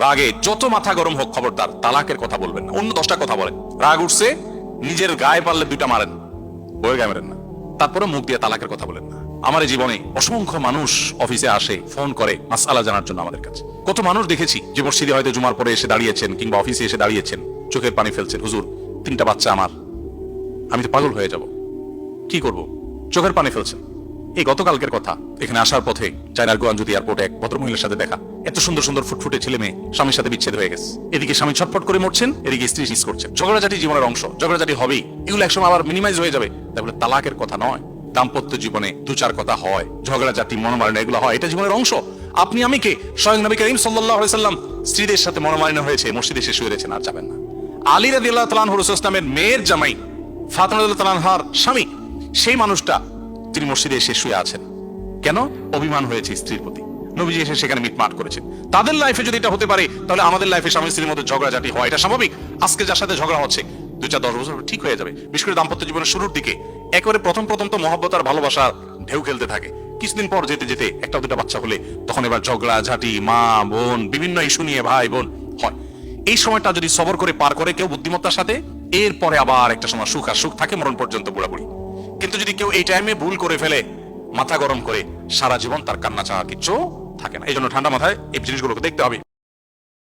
রাগে যত মাথা গরম হোক, খবরদার, তালাকের কথা বলবেন না। অন্য দশটা কথা বলেন। রাগ উঠছে, নিজের গায়ে পারলে দুইটা মারেন বইয়ের গায়ে মারেন না। তারপরে মুখ দিয়ে তালাকের কথা বলেন না। আমার জীবনে অসংখ্য মানুষ অফিসে আসে, ফোন করে মাসালা জানার জন্য আমাদের কাছে। কত মানুষ দেখেছি, যে মসজিদে হয়তো জুমার পরে এসে দাঁড়িয়েছেন, কিংবা অফিসে এসে দাঁড়িয়েছেন, চোখের পানি ফেলছেন, হুজুর, তিনটা বাচ্চা আমার, আমি তো পাগল হয়ে যাব। কি করব? চোখের পানি ফেলছেন। এই গতকালকের কথা। এখানে আসার পথে চায়নার গোয়াঞ্জুতি এয়ারপোর্টে এক ভদ্রমহিলার সাথে দেখা। এত সুন্দর সুন্দর ফুটফুটে ছেলে মেয়ে স্বামীর সাথে বিচ্ছেদ হয়ে গেছে। এদিকে স্বামী ছটফট করে মরছেন, এদিকে স্ত্রী মিস করছেন। ঝগড়াঝাটি জীবনের অংশ, ঝগড়াঝাটি হবেই। এগুলো একসময় আবার মিনিমাইজ হয়ে যাবে। তাহলে তালাকের কথা নয়। দাম্পত্য জীবনে দু চার কথা হয়, ঝগড়াঝাটি, মনোমালিন্য এগুলো হয়। এটা জীবনের অংশ। আপনি আমি কে? স্বয়ং নবী করিম সাল্লাহ সাল্লাম স্ত্রীদের সাথে মনোমালিন্য হয়েছে, মসজিদে শেষ হয়ে রয়েছেন আর যাবেন না। আলী রাদি আল্লাহ তালান ইসলামের মেয়ের জামাই ফাতেমা তালানহার স্বামী। সেই মানুষটা তিনি মসজিদে এসে শুয়ে আছেন। কেন? অভিমান হয়েছে স্ত্রীর প্রতি। নবীজি এসে সেখানে মিটমাট করেছেন। তাদের লাইফে যদি এটা হতে পারে, তাহলে আমাদের লাইফে স্বামী স্ত্রীর মধ্যে ঝগড়াঝাটি হয়। এটা স্বাভাবিক। আজকে যার সাথে ঝগড়া হচ্ছে দু চার দশ বছর ঠিক হয়ে যাবে। বিশেষ করে দাম্পত্য জীবনের শুরুর দিকে। একেবারে প্রথম প্রথম তো মহব্বত আর ভালোবাসা ঢেউ খেলতে থাকে। কিছুদিন পর যেতে যেতে একটা দুটা বাচ্চা হলে তখন এবার ঝগড়া ঝাঁটি মা, বোন, বিভিন্ন ইস্যু নিয়ে ভাই, বোন হয়। এই সময়টা যদি সবর করে পার করে কেউ বুদ্ধিমত্তার সাথে, এরপরে আবার একটা সময় সুখ আর সুখ থাকে, মরণ পর্যন্ত বুড়াবুড়ি। কিন্তু যদি কেউ এই টাইমে ভুল করে ফেলে, মাথা গরম করে, সারা জীবন তার কান্না চাওয়া কিচ্ছু থাকে না। এই জন্য ঠান্ডা মাথায় এই জিনিসগুলোকে দেখতে হবে।